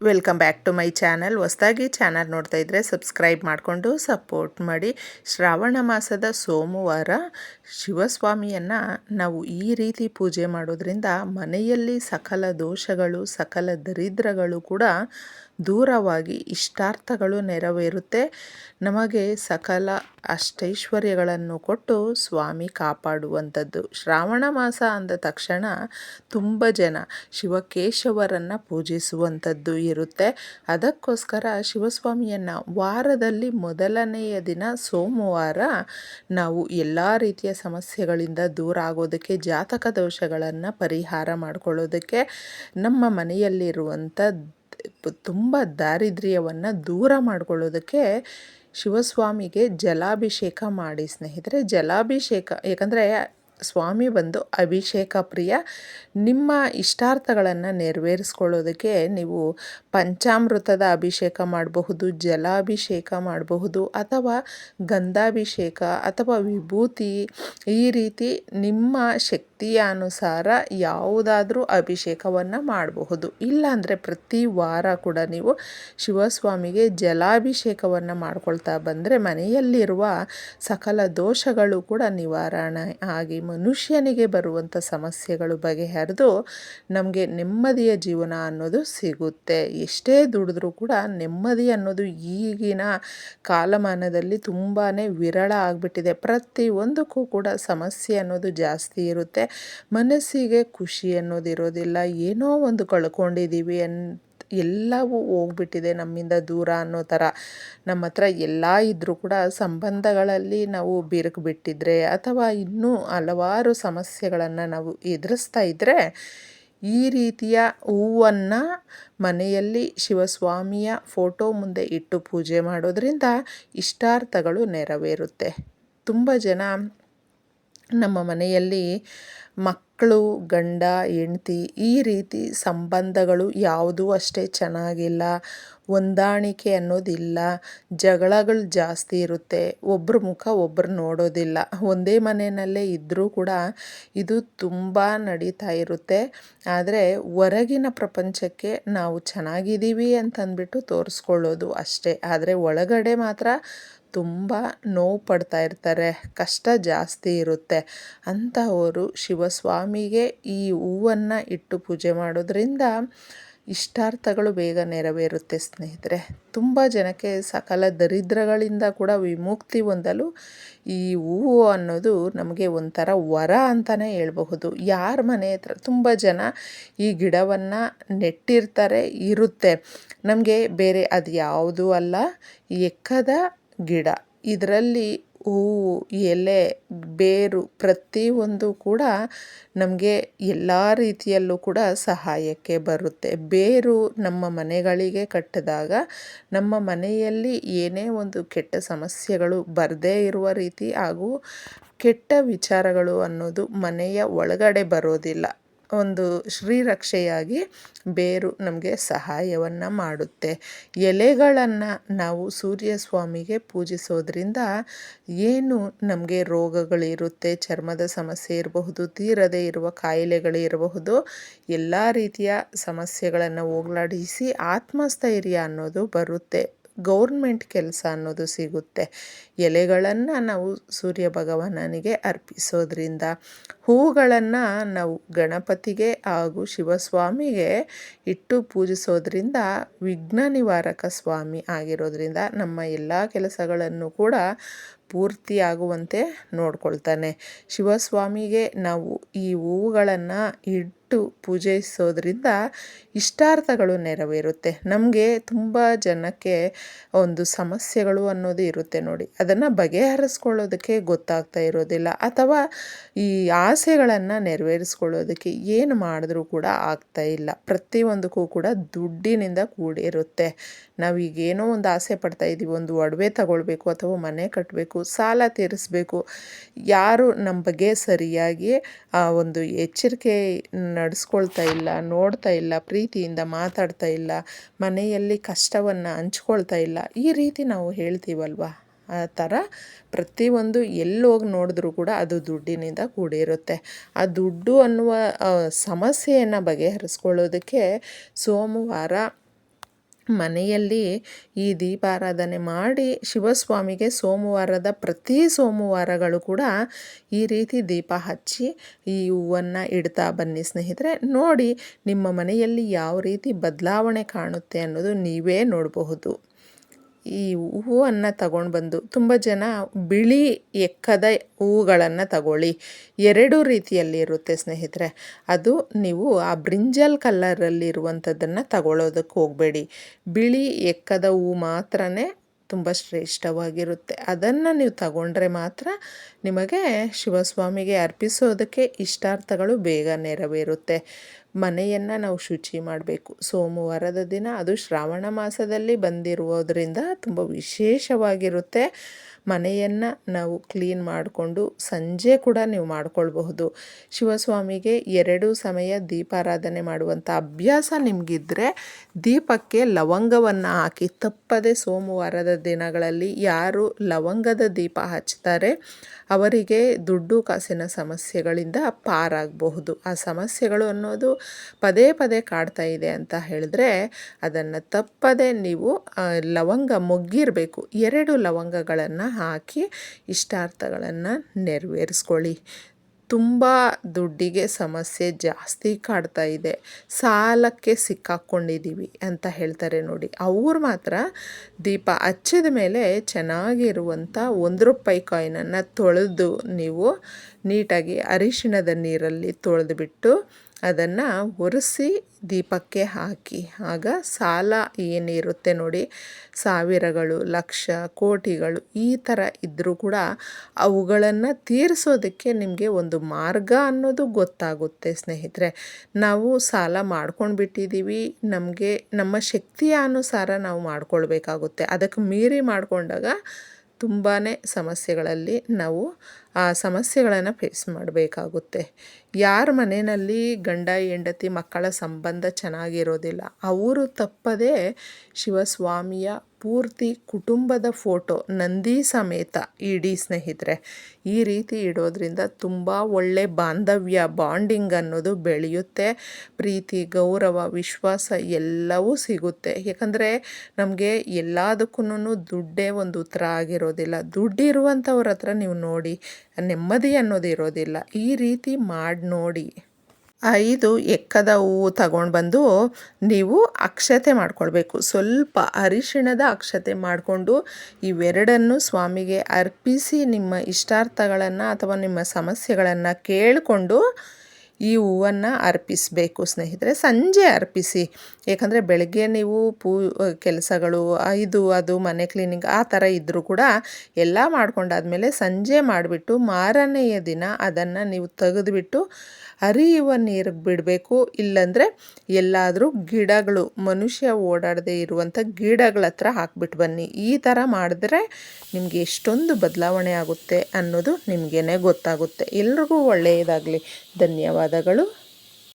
Welcome back to my channel ಹೊಸದಾಗಿ channel ನೋಡ್ತಾ ಇದ್ದರೆ ಸಬ್ಸ್ಕ್ರೈಬ್ ಮಾಡಿಕೊಂಡು ಸಪೋರ್ಟ್ ಮಾಡಿ. ಶ್ರಾವಣ ಮಾಸದ ಸೋಮವಾರ ಶಿವಸ್ವಾಮಿಯನ್ನು ನಾವು ಈ ರೀತಿ ಪೂಜೆ ಮಾಡೋದ್ರಿಂದ ಮನೆಯಲ್ಲಿ ಸಕಲ ದೋಷಗಳು, ಸಕಲ ದರಿದ್ರಗಳು ಕೂಡ ದೂರವಾಗಿ ಇಷ್ಟಾರ್ಥಗಳು ನೆರವೇರುತ್ತೆ. ನಮಗೆ ಸಕಲ ಅಷ್ಟೈಶ್ವರ್ಯಗಳನ್ನು ಕೊಟ್ಟು ಸ್ವಾಮಿ ಕಾಪಾಡುವಂಥದ್ದು. ಶ್ರಾವಣ ಮಾಸ ಅಂದ ತಕ್ಷಣ ತುಂಬ ಜನ ಶಿವಕೇಶವರನ್ನು ಪೂಜಿಸುವಂಥದ್ದು ಇರುತ್ತೆ. ಅದಕ್ಕೋಸ್ಕರ ಶಿವಸ್ವಾಮಿಯನ್ನು ವಾರದಲ್ಲಿ ಮೊದಲನೆಯ ದಿನ ಸೋಮವಾರ ನಾವು ಎಲ್ಲ ರೀತಿಯ ಸಮಸ್ಯೆಗಳಿಂದ ದೂರ ಆಗೋದಕ್ಕೆ, ಜಾತಕ ದೋಷಗಳನ್ನು ಪರಿಹಾರ ಮಾಡಿಕೊಳ್ಳೋದಕ್ಕೆ ನಮ್ಮ ಮನೆಯಲ್ಲಿರುವಂಥ ತುಂಬ ದಾರಿದ್ರ್ಯವನ್ನು ದೂರ ಮಾಡ್ಕೊಳ್ಳೋದಕ್ಕೆ ಶಿವಸ್ವಾಮಿಗೆ ಜಲಾಭಿಷೇಕ ಮಾಡಿ ಸ್ನೇಹಿತರೆ. ಜಲಾಭಿಷೇಕ ಏಕೆಂದರೆ ಸ್ವಾಮಿ ಬಂದು ಅಭಿಷೇಕ ಪ್ರಿಯ, ನಿಮ್ಮ ಇಷ್ಟಾರ್ಥಗಳನ್ನು ನೆರವೇರಿಸ್ಕೊಳ್ಳೋದಕ್ಕೆ ನೀವು ಪಂಚಾಮೃತದ ಅಭಿಷೇಕ ಮಾಡಬಹುದು, ಜಲಾಭಿಷೇಕ ಮಾಡಬಹುದು ಅಥವಾ ಗಂಧಾಭಿಷೇಕ ಅಥವಾ ವಿಭೂತಿ, ಈ ರೀತಿ ನಿಮ್ಮ ಶಕ್ತಿಯ ಅನುಸಾರ ಯಾವುದಾದ್ರೂ ಅಭಿಷೇಕವನ್ನು ಮಾಡಬಹುದು. ಇಲ್ಲಾಂದರೆ ಪ್ರತಿ ವಾರ ಕೂಡ ನೀವು ಶಿವಸ್ವಾಮಿಗೆ ಜಲಾಭಿಷೇಕವನ್ನು ಮಾಡ್ಕೊಳ್ತಾ ಬಂದರೆ ಮನೆಯಲ್ಲಿರುವ ಸಕಲ ದೋಷಗಳು ಕೂಡ ನಿವಾರಣೆ ಆಗಿ ಮನುಷ್ಯನಿಗೆ ಬರುವಂಥ ಸಮಸ್ಯೆಗಳು ಬಗೆಹರಿದು ನಮಗೆ ನೆಮ್ಮದಿಯ ಜೀವನ ಅನ್ನೋದು ಸಿಗುತ್ತೆ. ಎಷ್ಟೇ ದುಡಿದ್ರೂ ಕೂಡ ನೆಮ್ಮದಿ ಅನ್ನೋದು ಈಗಿನ ಕಾಲಮಾನದಲ್ಲಿ ತುಂಬಾ ವಿರಳ ಆಗಿಬಿಟ್ಟಿದೆ. ಪ್ರತಿಯೊಂದಕ್ಕೂ ಕೂಡ ಸಮಸ್ಯೆ ಅನ್ನೋದು ಜಾಸ್ತಿ ಇರುತ್ತೆ. ಮನಸ್ಸಿಗೆ ಖುಷಿ ಅನ್ನೋದು ಇರೋದಿಲ್ಲ. ಏನೋ ಒಂದು ಕಳ್ಕೊಂಡಿದ್ದೀವಿ ಅನ್ ಎಲ್ಲವೂ ಹೋಗ್ಬಿಟ್ಟಿದೆ ನಮ್ಮಿಂದ ದೂರ ಅನ್ನೋ ಥರ. ನಮ್ಮ ಹತ್ರ ಎಲ್ಲ ಇದ್ದರೂ ಕೂಡ ಸಂಬಂಧಗಳಲ್ಲಿ ನಾವು ಬಿರುಕು ಬಿಟ್ಟಿದ್ರೆ ಅಥವಾ ಇನ್ನೂ ಹಲವಾರು ಸಮಸ್ಯೆಗಳನ್ನು ನಾವು ಎದುರಿಸ್ತಾ ಇದ್ದರೆ ಈ ರೀತಿಯ ಹೂವನ್ನು ಮನೆಯಲ್ಲಿ ಶಿವಸ್ವಾಮಿಯ ಫೋಟೋ ಮುಂದೆ ಇಟ್ಟು ಪೂಜೆ ಮಾಡೋದ್ರಿಂದ ಇಷ್ಟಾರ್ಥಗಳು ನೆರವೇರುತ್ತೆ. ತುಂಬ ಜನ ನಮ್ಮ ಮನೆಯಲ್ಲಿ ಮಕ್ಕಳು, ಗಂಡ, ಹೆಂಡ್ತಿ ಈ ರೀತಿ ಸಂಬಂಧಗಳು ಯಾವುದೂ ಅಷ್ಟೇ ಚೆನ್ನಾಗಿಲ್ಲ. ಹೊಂದಾಣಿಕೆ ಅನ್ನೋದಿಲ್ಲ. ಜಗಳಗಳು ಜಾಸ್ತಿ ಇರುತ್ತೆ. ಒಬ್ಬರ ಮುಖ ಒಬ್ಬರು ನೋಡೋದಿಲ್ಲ. ಒಂದೇ ಮನೆಯಲ್ಲೇ ಇದ್ದರೂ ಕೂಡ ಇದು ತುಂಬ ನಡೀತಾ ಇರುತ್ತೆ. ಆದರೆ ಹೊರಗಿನ ಪ್ರಪಂಚಕ್ಕೆ ನಾವು ಚೆನ್ನಾಗಿದ್ದೀವಿ ಅಂತಂದ್ಬಿಟ್ಟು ತೋರಿಸ್ಕೊಳ್ಳೋದು ಅಷ್ಟೇ. ಆದರೆ ಒಳಗಡೆ ಮಾತ್ರ ತುಂಬ ನೋವು ಪಡ್ತಾ ಇರ್ತಾರೆ, ಕಷ್ಟ ಜಾಸ್ತಿ ಇರುತ್ತೆ ಅಂಥವರು ಶಿವಸ್ವಾಮಿಗೆ ಈ ಹೂವನ್ನು ಇಟ್ಟು ಪೂಜೆ ಮಾಡೋದ್ರಿಂದ ಇಷ್ಟಾರ್ಥಗಳು ಬೇಗ ನೆರವೇರುತ್ತೆ ಸ್ನೇಹಿತರೆ. ತುಂಬ ಜನಕ್ಕೆ ಸಕಲ ದರಿದ್ರಗಳಿಂದ ಕೂಡ ವಿಮುಕ್ತಿ ಹೊಂದಲು ಈ ಹೂವು ಅನ್ನೋದು ನಮಗೆ ಒಂಥರ ವರ ಅಂತಲೇ ಹೇಳ್ಬಹುದು. ಯಾರ ಮನೆ ಹತ್ರ ತುಂಬ ಜನ ಈ ಗಿಡವನ್ನು ನೆಟ್ಟಿರ್ತಾರೆ, ಇರುತ್ತೆ. ನಮಗೆ ಬೇರೆ ಅದು ಯಾವುದೂ ಅಲ್ಲ ಎಕ್ಕದ ಗಿಡ. ಇದರಲ್ಲಿ ಹೂವು, ಎಲೆ, ಬೇರು ಪ್ರತಿಯೊಂದು ಕೂಡ ನಮಗೆ ಎಲ್ಲ ರೀತಿಯಲ್ಲೂ ಕೂಡ ಸಹಾಯಕ್ಕೆ ಬರುತ್ತೆ. ಬೇರು ನಮ್ಮ ಮನೆಗಳಿಗೆ ಕಟ್ಟಿದಾಗ ನಮ್ಮ ಮನೆಯಲ್ಲಿ ಏನೇ ಒಂದು ಕೆಟ್ಟ ಸಮಸ್ಯೆಗಳು ಬರದೇ ಇರುವ ರೀತಿ ಹಾಗೂ ಕೆಟ್ಟ ವಿಚಾರಗಳು ಅನ್ನೋದು ಮನೆಯ ಒಳಗಡೆ ಬರೋದಿಲ್ಲ. ಒಂದು ಶ್ರೀರಕ್ಷೆಯಾಗಿ ಬೇರು ನಮಗೆ ಸಹಾಯವನ್ನು ಮಾಡುತ್ತೆ. ಎಲೆಗಳನ್ನು ನಾವು ಸೂರ್ಯ ಸ್ವಾಮಿಗೆ ಪೂಜಿಸೋದ್ರಿಂದ ಏನು ನಮಗೆ ರೋಗಗಳಿರುತ್ತೆ, ಚರ್ಮದ ಸಮಸ್ಯೆ ಇರಬಹುದು, ತೀರದೇ ಇರುವ ಕಾಯಿಲೆಗಳಿರಬಹುದು ಎಲ್ಲ ರೀತಿಯ ಸಮಸ್ಯೆಗಳನ್ನು ಹೋಗಲಾಡಿಸಿ ಆತ್ಮಸ್ಥೈರ್ಯ ಅನ್ನೋದು ಬರುತ್ತೆ. ಗೌರ್ಮೆಂಟ್ ಕೆಲಸ ಅನ್ನೋದು ಸಿಗುತ್ತೆ. ಎಲೆಗಳನ್ನು ನಾವು ಸೂರ್ಯ ಭಗವಾನನಿಗೆ ಅರ್ಪಿಸೋದ್ರಿಂದ ಹೂಗಳನ್ನು ನಾವು ಗಣಪತಿಗೆ ಹಾಗೂ ಶಿವಸ್ವಾಮಿಗೆ ಇಟ್ಟು ಪೂಜಿಸೋದ್ರಿಂದ ವಿಘ್ನ ನಿವಾರಕ ಸ್ವಾಮಿ ಆಗಿರೋದ್ರಿಂದ ನಮ್ಮ ಎಲ್ಲ ಕೆಲಸಗಳನ್ನು ಕೂಡ ಪೂರ್ತಿಯಾಗುವಂತೆ ನೋಡ್ಕೊಳ್ತಾನೆ. ಶಿವಸ್ವಾಮಿಗೆ ನಾವು ಈ ಹೂವುಗಳನ್ನು ಇಟ್ಟು ಇಟ್ಟು ಪೂಜಿಸೋದ್ರಿಂದ ಇಷ್ಟಾರ್ಥಗಳು ನೆರವೇರುತ್ತೆ. ನಮಗೆ ತುಂಬ ಜನಕ್ಕೆ ಒಂದು ಸಮಸ್ಯೆಗಳು ಅನ್ನೋದು ಇರುತ್ತೆ ನೋಡಿ. ಅದನ್ನು ಬಗೆಹರಿಸ್ಕೊಳ್ಳೋದಕ್ಕೆ ಗೊತ್ತಾಗ್ತಾ ಇರೋದಿಲ್ಲ. ಅಥವಾ ಈ ಆಸೆಗಳನ್ನು ನೆರವೇರಿಸ್ಕೊಳ್ಳೋದಕ್ಕೆ ಏನು ಮಾಡಿದ್ರೂ ಕೂಡ ಆಗ್ತಾ ಇಲ್ಲ. ಪ್ರತಿಯೊಂದಕ್ಕೂ ಕೂಡ ದುಡ್ಡಿನಿಂದ ಕೂಡಿರುತ್ತೆ. ನಾವೀಗೇನೋ ಒಂದು ಆಸೆ ಪಡ್ತಾ ಇದ್ದೀವಿ ಒಂದು ಒಡವೆ ತಗೊಳ್ಬೇಕು ಅಥವಾ ಮನೆ ಕಟ್ಟಬೇಕು ಸಾಲ ತೀರಿಸಬೇಕು. ಯಾರು ನಮ್ಮ ಬಗ್ಗೆ ಸರಿಯಾಗಿ ಆ ಒಂದು ಎಚ್ಚರಿಕೆ ನಡೆಸ್ಕೊಳ್ತಾ ಇಲ್ಲ, ನೋಡ್ತಾ ಇಲ್ಲ, ಪ್ರೀತಿಯಿಂದ ಮಾತಾಡ್ತಾ ಇಲ್ಲ, ಮನೆಯಲ್ಲಿ ಕಷ್ಟವನ್ನು ಹಂಚ್ಕೊಳ್ತಾ ಇಲ್ಲ. ಈ ರೀತಿ ನಾವು ಹೇಳ್ತೀವಲ್ವ? ಆ ಥರ ಪ್ರತಿಯೊಂದು ಎಲ್ಲೋಗಿ ನೋಡಿದ್ರೂ ಕೂಡ ಅದು ದುಡ್ಡಿನಿಂದ ಕೂಡಿರುತ್ತೆ. ಆ ದುಡ್ಡು ಅನ್ನುವ ಸಮಸ್ಯೆಯನ್ನು ಬಗೆಹರಿಸ್ಕೊಳ್ಳೋದಕ್ಕೆ ಸೋಮವಾರ ಮನೆಯಲ್ಲಿ ಈ ದೀಪಾರಾಧನೆ ಮಾಡಿ ಶಿವಸ್ವಾಮಿಗೆ ಸೋಮವಾರದ ಪ್ರತಿ ಸೋಮವಾರಗಳು ಕೂಡ ಈ ರೀತಿ ದೀಪ ಹಚ್ಚಿ ಈ ಹೂವನ್ನು ಇಡ್ತಾ ಬನ್ನಿ ಸ್ನೇಹಿತರೆ. ನೋಡಿ ನಿಮ್ಮ ಮನೆಯಲ್ಲಿ ಯಾವ ರೀತಿ ಬದಲಾವಣೆ ಕಾಣುತ್ತೆ ಅನ್ನೋದು ನೀವೇ ನೋಡಬಹುದು. ಈ ಹೂವನ್ನು ತಗೊಂಡು ಬಂದು ತುಂಬ ಜನ ಬಿಳಿ ಎಕ್ಕದ ಹೂಗಳನ್ನು ತಗೊಳ್ಳಿ. ಎರಡು ರೀತಿಯಲ್ಲಿ ಇರುತ್ತೆ ಸ್ನೇಹಿತರೆ. ಅದು ನೀವು ಆ ಬ್ರಿಂಜಲ್ ಕಲ್ಲರಲ್ಲಿರುವಂಥದ್ದನ್ನು ತಗೊಳ್ಳೋದಕ್ಕೆ ಹೋಗಬೇಡಿ. ಬಿಳಿ ಎಕ್ಕದ ಹೂ ಮಾತ್ರನೇ ತುಂಬ ಶ್ರೇಷ್ಠವಾಗಿರುತ್ತೆ. ಅದನ್ನು ನೀವು ತಗೊಂಡ್ರೆ ಮಾತ್ರ ನಿಮಗೆ ಶಿವಸ್ವಾಮಿಗೆ ಅರ್ಪಿಸೋದಕ್ಕೆ ಇಷ್ಟಾರ್ಥಗಳು ಬೇಗ ನೆರವೇರುತ್ತೆ. ಮನೆಯನ್ನು ನಾವು ಶುಚಿ ಮಾಡಬೇಕು. ಸೋಮವಾರದ ದಿನ ಅದು ಶ್ರಾವಣ ಮಾಸದಲ್ಲಿ ಬಂದಿರುವುದರಿಂದ ತುಂಬ ವಿಶೇಷವಾಗಿರುತ್ತೆ. ಮನೆಯನ್ನು ನಾವು ಕ್ಲೀನ್ ಮಾಡಿಕೊಂಡು ಸಂಜೆ ಕೂಡ ನೀವು ಮಾಡ್ಕೊಳ್ಬಹುದು. ಶಿವಸ್ವಾಮಿಗೆ ಎರಡು ಸಮಯ ದೀಪಾರಾಧನೆ ಮಾಡುವಂಥ ಅಭ್ಯಾಸ ನಿಮಗಿದ್ರೆ ದೀಪಕ್ಕೆ ಲವಂಗವನ್ನು ಹಾಕಿ, ತಪ್ಪದೆ ಸೋಮವಾರದ ದಿನಗಳಲ್ಲಿ ಯಾರು ಲವಂಗದ ದೀಪ ಹಚ್ತಾರೆ ಅವರಿಗೆ ದುಡ್ಡು ಕಾಸಿನ ಸಮಸ್ಯೆಗಳಿಂದ ಪಾರಾಗಬಹುದು. ಆ ಸಮಸ್ಯೆಗಳು ಅನ್ನೋದು ಪದೇ ಪದೇ ಕಾಡ್ತಾ ಇದೆ ಅಂತ ಹೇಳಿದ್ರೆ ಅದನ್ನು ತಪ್ಪದೆ ನೀವು ಲವಂಗ ಮೊಗ್ಗಿರಬೇಕು. ಎರಡು ಲವಂಗಗಳನ್ನು ಹಾಕಿ ಇಷ್ಟಾರ್ಥಗಳನ್ನು ನೆರವೇರಿಸ್ಕೊಳ್ಳಿ. ತುಂಬ ದುಡ್ಡಿಗೆ ಸಮಸ್ಯೆ ಜಾಸ್ತಿ ಕಾಡ್ತಾ ಇದೆ. ಸಾಲಕ್ಕೆ ಸಿಕ್ಕಾಕ್ಕೊಂಡಿದ್ದೀವಿ ಅಂತ ಹೇಳ್ತಾರೆ ನೋಡಿ. ಅವ್ರು ಮಾತ್ರ ದೀಪ ಹಚ್ಚಿದ ಮೇಲೆ ಚೆನ್ನಾಗಿರುವಂಥ ಒಂದು ರೂಪಾಯಿ ಕಾಯಿನನ್ನು ತೊಳೆದು ನೀವು ನೀಟಾಗಿ ಅರಿಶಿಣದ ನೀರಲ್ಲಿ ತೊಳೆದುಬಿಟ್ಟು ಅದನ್ನು ಒರೆಸಿ ದೀಪಕ್ಕೆ ಹಾಕಿ. ಆಗ ಸಾಲ ಏನಿರುತ್ತೆ ನೋಡಿ, ಸಾವಿರಗಳು, ಲಕ್ಷ, ಕೋಟಿಗಳು ಈ ಥರ ಇದ್ದರೂ ಕೂಡ ಅವುಗಳನ್ನು ತೀರಿಸೋದಕ್ಕೆ ನಿಮಗೆ ಒಂದು ಮಾರ್ಗ ಅನ್ನೋದು ಗೊತ್ತಾಗುತ್ತೆ ಸ್ನೇಹಿತರೆ. ನಾವು ಸಾಲ ಮಾಡ್ಕೊಂಡು ಬಿಟ್ಟಿದ್ದೀವಿ ನಮಗೆ ನಮ್ಮ ಶಕ್ತಿಯ ಅನುಸಾರ ನಾವು ಮಾಡ್ಕೊಳ್ಬೇಕಾಗುತ್ತೆ. ಅದಕ್ಕೆ ಮೀರಿ ಮಾಡಿಕೊಂಡಾಗ ತುಂಬಾ ಸಮಸ್ಯೆಗಳಲ್ಲಿ ನಾವು ಆ ಸಮಸ್ಯೆಗಳನ್ನು ಫೇಸ್ ಮಾಡಬೇಕಾಗುತ್ತೆ. ಯಾರ ಮನೆಯಲ್ಲಿ ಗಂಡ, ಹೆಂಡತಿ, ಮಕ್ಕಳ ಸಂಬಂಧ ಚೆನ್ನಾಗಿರೋದಿಲ್ಲ. ಅವರು ತಪ್ಪದೇ ಶಿವಸ್ವಾಮಿಯ ಪೂರ್ತಿ ಕುಟುಂಬದ ಫೋಟೋ ನಂದಿ ಸಮೇತ ಇಡೀ ಸ್ನೇಹಿತರೆ. ಈ ರೀತಿ ಇಡೋದ್ರಿಂದ ತುಂಬ ಒಳ್ಳೆ ಬಾಂಧವ್ಯ, ಬಾಂಡಿಂಗ್ ಅನ್ನೋದು ಬೆಳೆಯುತ್ತೆ. ಪ್ರೀತಿ, ಗೌರವ, ವಿಶ್ವಾಸ ಎಲ್ಲವೂ ಸಿಗುತ್ತೆ. ಯಾಕಂದರೆ ನಮಗೆ ಎಲ್ಲದಕ್ಕೂ ದುಡ್ಡೇ ಒಂದು ಉತ್ತರ ಆಗಿರೋದಿಲ್ಲ. ದುಡ್ಡಿರುವಂಥವ್ರ ಹತ್ರ ನೀವು ನೋಡಿ, ನೆಮ್ಮದಿ ಅನ್ನೋದು ಇರೋದಿಲ್ಲ. ಈ ರೀತಿ ಮಾಡಿ ನೋಡಿ ಐದು ಎಕ್ಕದ ಹೂವು ತಗೊಂಡು ಬಂದು ನೀವು ಅಕ್ಷತೆ ಮಾಡಿಕೊಳ್ಬೇಕು. ಸ್ವಲ್ಪ ಅರಿಶಿಣದ ಅಕ್ಷತೆ ಮಾಡಿಕೊಂಡು ಇವೆರಡನ್ನು ಸ್ವಾಮಿಗೆ ಅರ್ಪಿಸಿ ನಿಮ್ಮ ಇಷ್ಟಾರ್ಥಗಳನ್ನು ಅಥವಾ ನಿಮ್ಮ ಸಮಸ್ಯೆಗಳನ್ನು ಕೇಳಿಕೊಂಡು ಈ ಹೂವನ್ನು ಅರ್ಪಿಸಬೇಕು. ಸ್ನೇಹಿತರೆ, ಸಂಜೆ ಅರ್ಪಿಸಿ. ಏಕೆಂದರೆ ಬೆಳಗ್ಗೆ ನೀವು ಪೂ, ಕೆಲಸಗಳು ಇದು ಅದು ಮನೆ ಕ್ಲೀನಿಂಗ್ ಆ ಥರ ಇದ್ದರೂ ಕೂಡ ಎಲ್ಲ ಮಾಡ್ಕೊಂಡಾದಮೇಲೆ ಸಂಜೆ ಮಾಡಿಬಿಟ್ಟು ಮಾರನೆಯ ದಿನ ಅದನ್ನು ನೀವು ತೆಗೆದುಬಿಟ್ಟು ಹರಿಯುವ ನೀರು ಬಿಡಬೇಕು. ಇಲ್ಲಾಂದರೆ ಎಲ್ಲಾದರೂ ಗಿಡಗಳು, ಮನುಷ್ಯ ಓಡಾಡದೇ ಇರುವಂಥ ಗಿಡಗಳ ಹತ್ರ ಹಾಕ್ಬಿಟ್ಟು ಬನ್ನಿ. ಈ ಥರ ಮಾಡಿದ್ರೆ ನಿಮಗೆ ಎಷ್ಟೊಂದು ಬದಲಾವಣೆ ಆಗುತ್ತೆ ಅನ್ನೋದು ನಿಮಗೇನೆ ಗೊತ್ತಾಗುತ್ತೆ. ಎಲ್ರಿಗೂ ಒಳ್ಳೆಯದಾಗಲಿ. ಧನ್ಯವಾದಗಳು.